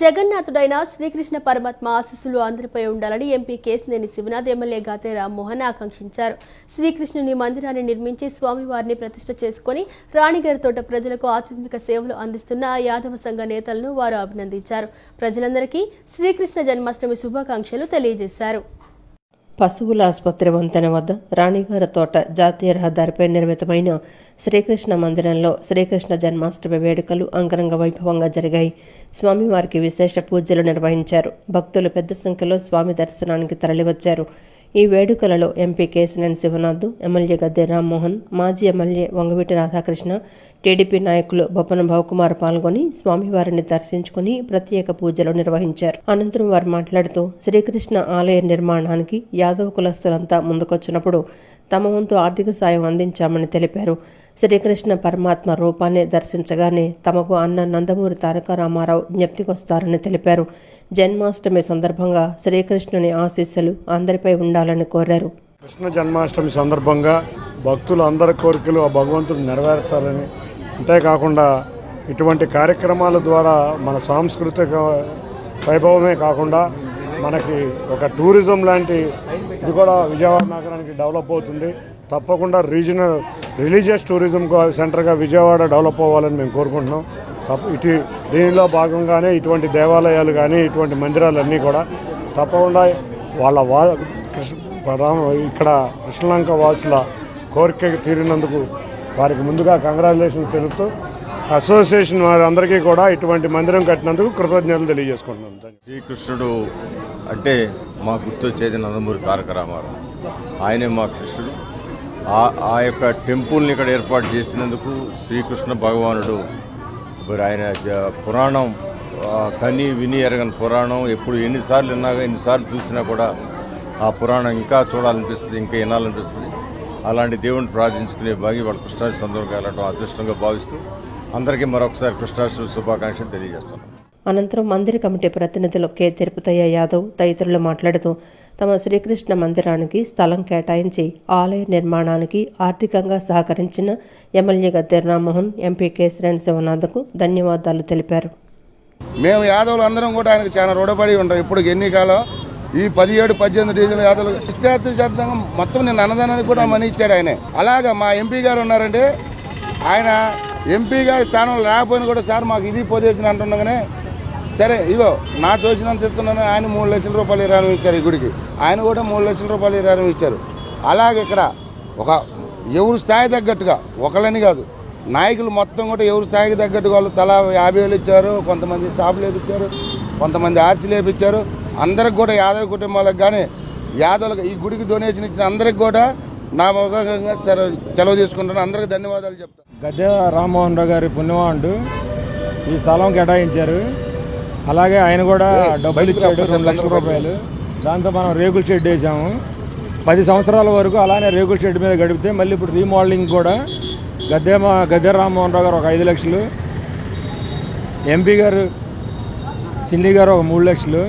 జగన్నాథుడైన శ్రీకృష్ణ పరమాత్మ ఆశీస్సులు అందరిపై ఉండాలని ఎంపీ కేసినేని శివనాథ్ ఎమ్మెల్యే గాతే రామ్మోహన్ ఆకాంక్షించారు. శ్రీకృష్ణుని మందిరాన్ని నిర్మించి స్వామివారిని ప్రతిష్ట చేసుకుని రాణిగారి తోట ప్రజలకు ఆధ్యాత్మిక సేవలు అందిస్తున్న యాదవ సంఘ నేతలను వారు అభినందించారు. ప్రజలందరికీ శ్రీకృష్ణ జన్మాష్టమి శుభాకాంక్షలు తెలియజేశారు. పశువుల ఆసుపత్రి వంతెన వద్ద రాణిగారి తోట జాతీయ రహదారిపై నిర్మితమైన శ్రీకృష్ణ మందిరంలో శ్రీకృష్ణ జన్మాష్టమి వేడుకలు అంగరంగ వైభవంగా జరిగాయి. స్వామివారికి విశేష పూజలు నిర్వహించారు. భక్తులు పెద్ద సంఖ్యలో స్వామి దర్శనానికి తరలివచ్చారు. ఈ వేడుకలలో ఎంపీ కేశినేని శివనాథ్ ఎమ్మెల్యే గద్దె రామ్మోహన్ మాజీ ఎమ్మెల్యే వంగవీటి రాధాకృష్ణ టీడీపీ నాయకులు బొప్పన భవకుమార్ పాల్గొని స్వామివారిని దర్శించుకుని ప్రత్యేక పూజలు నిర్వహించారు. అనంతరం వారు మాట్లాడుతూ శ్రీకృష్ణ ఆలయ నిర్మాణానికి యాదవ కులస్తులంతా ముందుకొచ్చినప్పుడు తమ వంతు ఆర్థిక సాయం అందించామని తెలిపారు. శ్రీకృష్ణ పరమాత్మ రూపాన్ని దర్శించగానే తమకు అన్న నందమూరి తారక రామారావు జ్ఞప్తికొస్తారని తెలిపారు. జన్మాష్టమి సందర్భంగా శ్రీకృష్ణుని ఆశీస్సులు అందరిపై ఉండాలని కోరారు. కృష్ణ జన్మాష్టమి సందర్భంగా భక్తులు అందరి కోరికలు ఆ భగవంతుడు నెరవేర్చాలని అంతేకాకుండా ఇటువంటి కార్యక్రమాల ద్వారా మన సాంస్కృతిక వైభవమే కాకుండా మనకి ఒక టూరిజం లాంటి ఇది కూడా విజయవాడ నగరానికి డెవలప్ అవుతుంది. తప్పకుండా రీజనల్ రిలీజియస్ టూరిజం సెంటర్గా విజయవాడ డెవలప్ అవ్వాలని మేము కోరుకుంటున్నాం. తప్ప ఇటు దీనిలో భాగంగానే ఇటువంటి దేవాలయాలు కానీ ఇటువంటి మందిరాలన్నీ కూడా తప్పకుండా వాళ్ళ వా కృష్ణ ఇక్కడ కృష్ణలంక వాసుల కోరిక తీరినందుకు వారికి ముందుగా కంగ్రాచులేషన్స్ తెలుపుతూ అసోసియేషన్ వారందరికీ కూడా ఇటువంటి మందిరం కట్టినందుకు కృతజ్ఞతలు తెలియజేసుకుంటున్నాం. శ్రీకృష్ణుడు అంటే మా గుర్తొచ్చేది నందమూరి తారక రామారావు. ఆయనే మా కృష్ణుడు. ఆ ఆ యొక్క టెంపుల్ని ఇక్కడ ఏర్పాటు చేసినందుకు శ్రీకృష్ణ భగవానుడు మరి ఆయన పురాణం కని విని ఎరగని పురాణం ఎప్పుడు ఎన్నిసార్లు విన్నాగా ఎన్నిసార్లు చూసినా కూడా ఆ పురాణం ఇంకా చూడాలనిపిస్తుంది ఇంకా వినాలనిపిస్తుంది. అలాంటి దేవుణ్ణి ప్రార్థించుకునే భాగ్యం వాళ్ళ కృష్ణాష్టమి సందర్భంగా వెళ్ళడం అదృష్టంగా భావిస్తూ అందరికీ మరొకసారి కృష్ణాష్టమి శుభాకాంక్షలు తెలియజేస్తున్నాను అనంతరం మందిర కమిటీ ప్రతినిధులు కె. తిరుపతయ్య యాదవ్ తదితరులు మాట్లాడుతూ తమ శ్రీకృష్ణ మందిరానికి స్థలం కేటాయించి ఆలయ నిర్మాణానికి ఆర్థికంగా సహకరించిన ఎమ్మెల్యే గద్దె రామ్మోహన్ ఎంపీ కేశిరేణి శివనాథ్కు ధన్యవాదాలు తెలిపారు. మేము యాదవులు అందరం కూడా ఆయనకు చాలా రుణపడి ఉంటాం. ఇప్పుడు ఎన్నికాలం ఈ పదిహేడు పద్దెనిమిది డీజిల్ యాదవులు ఇష్టార్థ శాతంగా మొత్తం నేను అన్నదానానికి కూడా మనీ ఇచ్చాడు ఆయన. అలాగా మా ఎంపీ గారు ఉన్నారంటే ఆయన ఎంపీ గారి స్థానంలో రాకపోయినా కూడా సార్ మాకు ఇది పొజిషన్ అంటున్నాగానే సరే ఇగో నా తోచినంత ఇస్తున్నాను ఆయన మూడు లక్షల రూపాయలు ఇరానం ఇచ్చారు ఈ గుడికి. ఆయన కూడా మూడు లక్షల రూపాయలు ఇరానం ఇచ్చారు. అలాగే ఇక్కడ ఒక ఎవరు స్థాయి తగ్గట్టుగా ఒకళ్ళని కాదు నాయకులు మొత్తం కూడా ఎవరి స్థాయికి తగ్గట్టు వాళ్ళు తలా యాభై వేలు ఇచ్చారు కొంతమంది షాపులు వేపించారు కొంతమంది ఆర్చి లేపించారు అందరికి కూడా యాదవ కుటుంబాలకు కానీ యాదవులకు ఈ గుడికి డొనేషన్ ఇచ్చిన అందరికి కూడా నా ముఖంగా సెలవు సెలవు తీసుకుంటాను అందరికి ధన్యవాదాలు చెప్తాను. గద్దె రామ్మోహన్ రావు గారి పుణ్యవాడు ఈ స్థలం కేటాయించారు. అలాగే ఆయన కూడా డబ్బులు ఇచ్చాడు రెండు లక్షల రూపాయలు. దాంతో మనం రేకుల షెడ్ వేసాము. పది సంవత్సరాల వరకు అలానే రేకుల షెడ్ మీద గడిపితే మళ్ళీ ఇప్పుడు రీమోడలింగ్ కూడా గద్దె గద్దె రామ్మోహన్ రావు గారు ఒక ఐదు లక్షలు ఎంపీ గారు సిన్ని గారు ఒక మూడు లక్షలు.